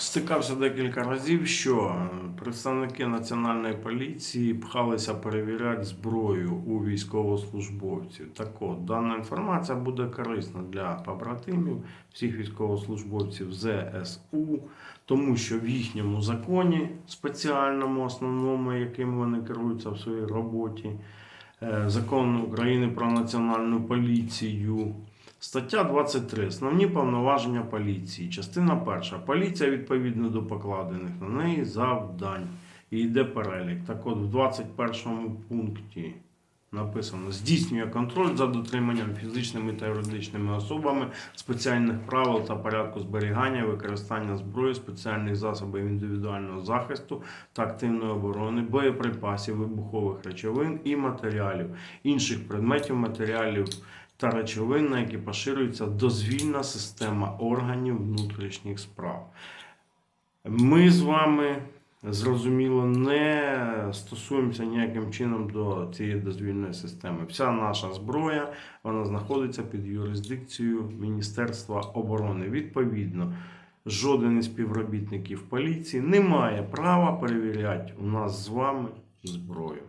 Стикався декілька разів, що представники національної поліції пхалися перевіряти зброю у військовослужбовців. Так от, дана інформація буде корисна для побратимів, всіх військовослужбовців ЗСУ, тому що в їхньому законі, спеціальному, основному, яким вони керуються в своїй роботі, е, закон України про національну поліцію. Стаття 23. Основні повноваження поліції. Частина перша. Поліція відповідно до покладених на неї завдань. І йде перелік. Так от, в 21 пункті написано: здійснює контроль за дотриманням фізичними та юридичними особами спеціальних правил та порядку зберігання, використання зброї, спеціальних засобів індивідуального захисту та активної оборони, боєприпасів, вибухових речовин і матеріалів, інших предметів, матеріалів та речовин, на які поширюється дозвільна система органів внутрішніх справ. Ми з вами, зрозуміло, не стосуємося ніяким чином до цієї дозвільної системи. Вся наша зброя вона знаходиться під юрисдикцією Міністерства оборони. Відповідно, жоден із співробітників поліції не має права перевіряти у нас з вами зброю.